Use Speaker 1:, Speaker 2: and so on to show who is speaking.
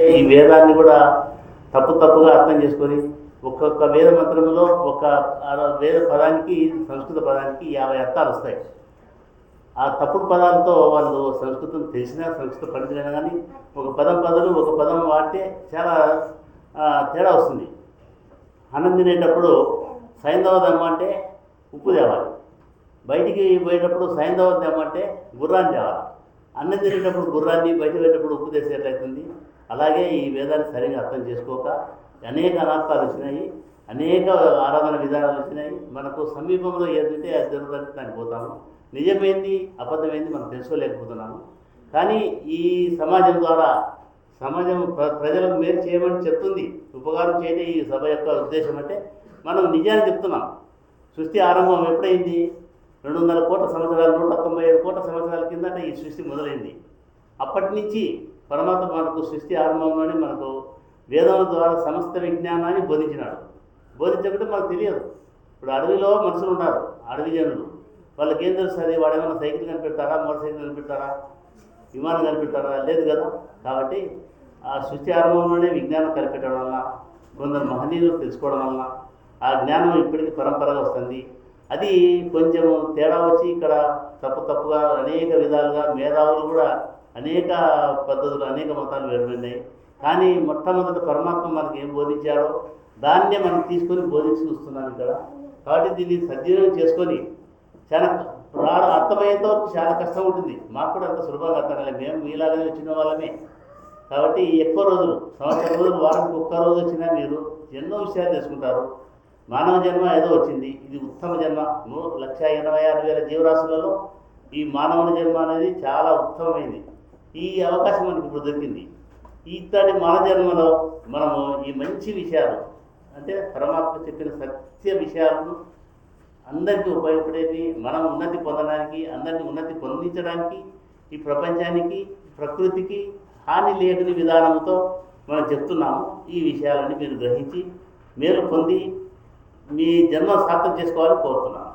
Speaker 1: ఈ వేదాన్ని కూడా తప్పు తప్పుగా అర్థం చేసుకొని ఒక్కొక్క వేద మంత్రంలో ఒక వేద పదానికి సంస్కృత పదానికి యాభై అర్థాలు వస్తాయి. ఆ తప్పుడు పదాలతో వాళ్ళు సంస్కృతం తెలిసినా సంస్కృత పండితులైనా కానీ ఒక పదం పదలు ఒక పదం వాడితే చాలా తేడా వస్తుంది. అన్నం తినేటప్పుడు సైంధవ దమ్మ అంటే ఉప్పు తేవాలి. బయటికి పోయేటప్పుడు సైంధవ దమ్మ అంటే గుర్రాన్ని తేవాలి. అన్నం తినేటప్పుడు గుర్రాన్ని బయట పెట్టేటప్పుడు ఉప్పు తెసేటట్లయితుంది. అలాగే ఈ వేదాన్ని సరిగా అర్థం చేసుకోక అనేక అనర్థాలు వచ్చినాయి అనేక ఆరాధన విధానాలు వచ్చినాయి. మనకు సమీపంలో ఏదంటే అది దానికి పోతాము. నిజమేంది అబద్ధమైంది మనం తెలుసుకోలేకపోతున్నాము. కానీ ఈ సమాజం ద్వారా సమాజం ప్ర ప్రజలకు మేలు చేయమని చెప్తుంది ఉపకారం చేయడం ఈ సభ యొక్క ఉద్దేశం అంటే మనం నిజాన్ని చెప్తున్నాం. సృష్టి ఆరంభం ఎప్పుడైంది? రెండు వందల కోట్ల సంవత్సరాలు నూట తొంభై ఏడు కోట్ల సంవత్సరాల కిందట ఈ సృష్టి మొదలైంది. అప్పటి నుంచి పరమాత్మ మనకు సృష్టి ఆరంభంలోనే మనకు వేదముల ద్వారా సమస్త విజ్ఞానాన్ని బోధించినాడు. బోధించకుంటే మనకు తెలియదు. ఇప్పుడు అడవిలో మనుషులు ఉన్నారు అడవి జనులు. వాళ్ళకి ఏం తెలుస్తుంది వాడు ఏమైనా సైకిల్ కనిపెడతారా? మోటార్ సైకిల్ కనిపెడతారా? విమానం కనిపెట్టారా లేదు కదా? కాబట్టి ఆ సృష్టి ఆరంభంలోనే విజ్ఞానం కనిపెట్టడం వల్ల కొందరు మహనీయులు తెలుసుకోవడం వల్ల ఆ జ్ఞానం ఇప్పటికీ పరంపరగా వస్తుంది. అది కొంచెం తేడా వచ్చి ఇక్కడ తప్పు తప్పుగా అనేక విధాలుగా మేధావులు కూడా అనేక పద్ధతులు అనేక మతాలు వెళ్ళిపోయినాయి కానీ మొట్టమొదటి పరమాత్మ మనకి ఏం బోధించాడో దాన్నే మనం తీసుకొని బోధించి చూస్తున్నాం ఇక్కడ. కాబట్టి దీన్ని సద్వినియోగం చేసుకొని చాలా ప్రాణ అర్థమయ్యేంత వరకు చాలా కష్టం ఉంటుంది. మాకు కూడా అంత సులభంగా అర్థం కాలేదు. మేము మీలాగానే వచ్చిన వాళ్ళమే. కాబట్టి ఎక్కువ రోజులు సంవత్సరం రోజులు వారానికి ఒక్క రోజు వచ్చినా మీరు ఎన్నో విషయాలు తెలుసుకుంటారు. మానవ జన్మ ఏదో వచ్చింది. ఇది ఉత్తమ జన్మ. నూ- లక్ష ఎనభై ఆరు వేల జీవరాశులలో ఈ మానవుని జన్మ అనేది చాలా ఉత్తమమైంది. ఈ అవకాశం మనకి ఇప్పుడు దొరికింది. ఇతడి మన జన్మలో మనము ఈ మంచి విషయాలు అంటే పరమాత్మ చెప్పిన సత్య విషయాలను అందరికీ ఉపయోగపడేవి మనం ఉన్నతి పొందడానికి అందరినీ ఉన్నతి పొందించడానికి ఈ ప్రపంచానికి ప్రకృతికి హాని లేని విధానంతో మనం చెప్తున్నాము. ఈ విషయాలన్నీ మీరు గ్రహించి మేలు పొంది మీ జన్మ సార్థం చేసుకోవాలని కోరుతున్నాను.